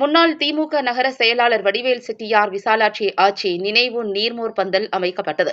முன்னாள் திமுக நகர செயலாளர் வடிவேல் செட்டியார் விசாலாட்சி ஆட்சி நினைவு நீர்மோர் பந்தல் அமைக்கப்பட்டது.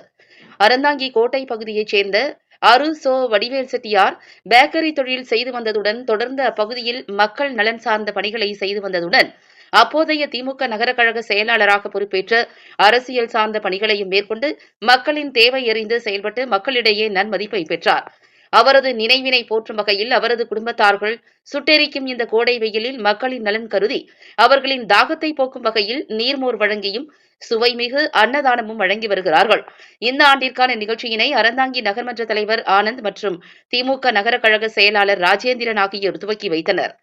அறந்தாங்கி கோட்டை பகுதியைச் சேர்ந்த அரு சோ வடிவேல் செட்டியார் பேக்கரி தொழில் செய்து வந்ததுடன் தொடர்ந்து அப்பகுதியில் மக்கள் நலன் சார்ந்த பணிகளை செய்து வந்ததுடன் அப்போதைய திமுக நகர கழக செயலாளராக பொறுப்பேற்று அரசியல் சார்ந்த பணிகளையும் மேற்கொண்டு மக்களின் தேவை எறிந்து செயல்பட்டு மக்களிடையே நன்மதிப்பை பெற்றார். அவரது நினைவினை போற்றும் வகையில் அவரது குடும்பத்தார்கள் சுட்டெரிக்கும் இந்த கோடை வெயிலில் மக்களின் நலன் கருதி அவர்களின் தாகத்தை போக்கும் வகையில் நீர்மோர் வழங்கியும் சுவைமிகு அன்னதானமும் வழங்கி வருகிறார்கள். இந்த ஆண்டிற்கான நிகழ்ச்சியினை அறந்தாங்கி நகர்மன்ற தலைவர் ஆனந்த் மற்றும் திமுக நகர கழக செயலாளர் ராஜேந்திரன் ஆகியோர் துவக்கி வைத்தனர்.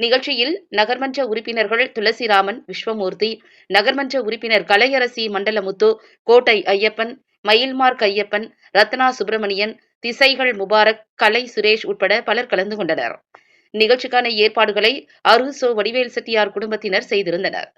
நிகழ்ச்சியில் நகர்மன்ற உறுப்பினர்கள் துளசிராமன் விஸ்வமூர்த்தி நகர்மன்ற உறுப்பினர் கலையரசி மண்டலமுத்து கோட்டை ஐயப்பன் மயில்மார்க் ஐயப்பன் ரத்னா சுப்பிரமணியன் திசைகள் முபாரக் கலை சுரேஷ் உட்பட பலர் கலந்து கொண்டனர். நிகழ்ச்சிக்கான ஏற்பாடுகளை அருசோ வடிவேல் செட்டியார் குடும்பத்தினர் செய்திருந்தனர்.